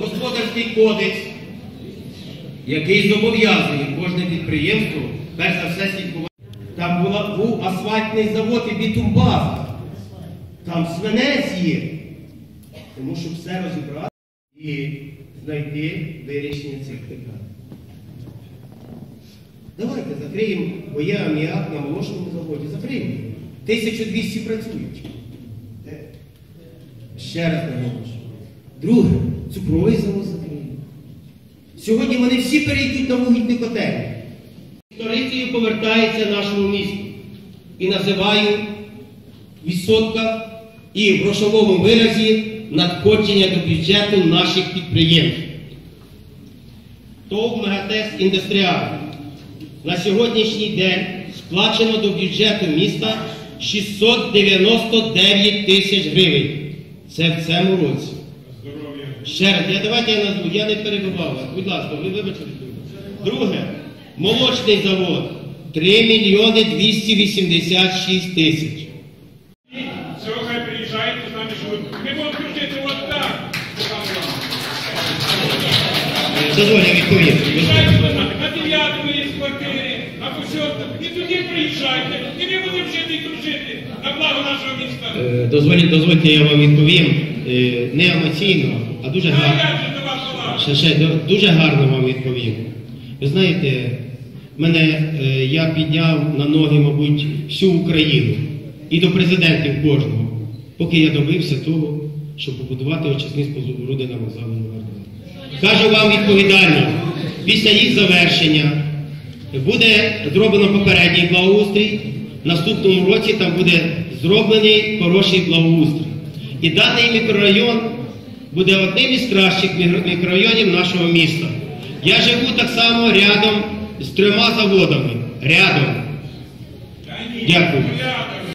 господарський кодекс, який зобов'язує кожне підприємство, перш за все слідкувати. Там був асфальтний завод і бітумбаза. Там свинець є. Тому щоб все розібрати і знайти вирішення цих питань. Давайте закриємо, бо є аміак на молочному заводі. Закриємо. 1200 працюють. Ще раз наголошую. Друге, цукровий завод закриємо. Сьогодні вони всі перейдуть на вугільні котельні. Історицею повертається нашому місту. І називаю відсотка і в грошовому виразі надходження до бюджету наших підприємств. ТОВ Мегатест Індустріал. На сьогоднішній день сплачено до бюджету міста 699 тисяч гривень. Це в цьому році. Ще раз, я, давайте я назву, я не перебував вас. Будь ласка, ви вибачте. Друге, молочний завод 3 мільйони 286 тисяч. Все, хай приїжджають, з нами живуть. Ми будемо крутити от так. Дозволь, я відповім. Приїжджайте до нас. На дев'ятому є квартири. І тоді приїжджайте. І ми будемо жити і дружити на благо нашого міста. Е, Дозволіть, дозвольте, я вам відповім е, не емоційно, а дуже гарно. Ще, ще дуже гарно вам відповім. Ви знаєте, мене е, я підняв на ноги, мабуть, всю Україну і до президентів кожного, поки я добився того, щоб побудувати очисні споруди на вокзалі номер 2. Кажу вам відповідально, після їх завершення буде зроблено попередній благоустрій. В наступному році там буде зроблений хороший благоустрій. І даний мікрорайон буде одним із кращих мікрорайонів нашого міста. Я живу так само рядом з трьома заводами. Рядом. Дякую.